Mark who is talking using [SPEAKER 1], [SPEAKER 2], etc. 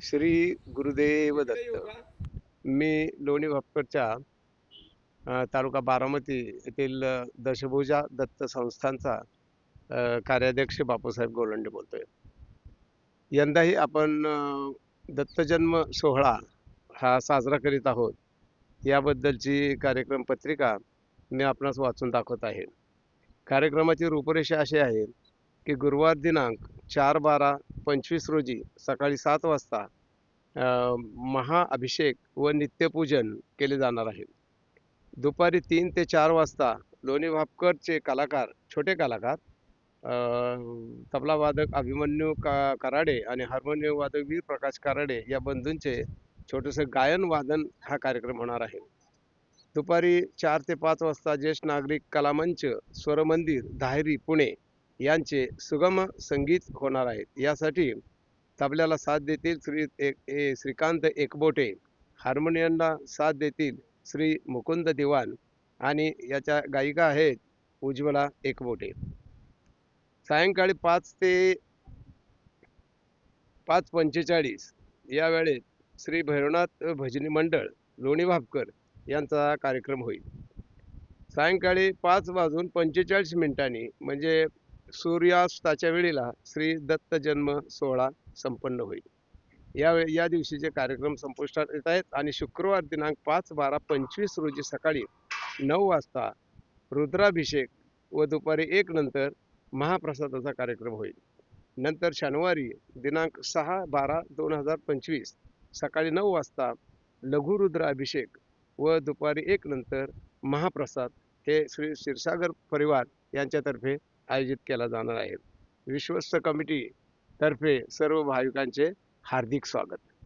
[SPEAKER 1] श्री गुरुदेव दत्त. मी लोणी भापकरच्या तालुका बारामती येथील दशभुजा दत्त संस्थानचा अ, कार्याध्यक्ष बापूसाहेब गोलंडे बोलतोय. यंदाही आपण दत्तजन्म सोहळा हा साजरा करीत आहोत. याबद्दलची कार्यक्रम पत्रिका मी आपणास वाचून दाखवत आहे. कार्यक्रमाची रूपरेषा अशी आहे की गुरुवार दिनांक चार बारा पंचवीस रोजी सकाळी सात वाजता महाअभिषेक व नित्यपूजन केले जाणार आहे. दुपारी तीन ते चार वाजता लोणी भापकरचे कलाकार छोटे कलाकार तबलावादक अभिमन्यू का कराडे आणि हार्मोनियम वादक वीर प्रकाश कराडे या बंधूंचे छोटंसं गायन वादन हा कार्यक्रम होणार आहे. दुपारी चार ते पाच वाजता ज्येष्ठ नागरिक कलामंच स्वरमंदिर धायरी पुणे यांचे सुगम संगीत होणार आहेत यासाठी तबल्याला साथ देतील श्री एक ए श्रीकांत एकबोटे. हार्मोनियमला साथ देतील श्री मुकुंद दिवाण आणि याच्या गायिका आहेत उज्ज्वला एकबोटे. सायंकाळी पाच ते पाच पंचेचाळीस या वेळेत श्री भैरवनाथ भजनी मंडळ लोणी भापकर यांचा कार्यक्रम होईल. सायंकाळी पाच वाजून पंचेचाळीस मिनिटांनी म्हणजे सूर्यास्ताच्या वेळेला श्री दत्त जन्म सोहळा संपन्न होईल. या या दिवशीचे कार्यक्रम संपुष्टात येत आहेत आणि शुक्रवार दिनांक पाच बारा पंचवीस रोजी सकाळी नऊ वाजता रुद्राभिषेक व दुपारी एक नंतर महाप्रसादाचा कार्यक्रम होईल. नंतर शनिवारी दिनांक सहा बारा दोन हजार पंचवीस सकाळी नऊ वाजता लघुरुद्राभिषेक व दुपारी एक नंतर महाप्रसाद हे श्री क्षीरसागर परिवार यांच्यातर्फे आयोजित केला जाणार आहे. विश्वस्त कमिटी तर्फे सर्व भाविकांचे हार्दिक स्वागत.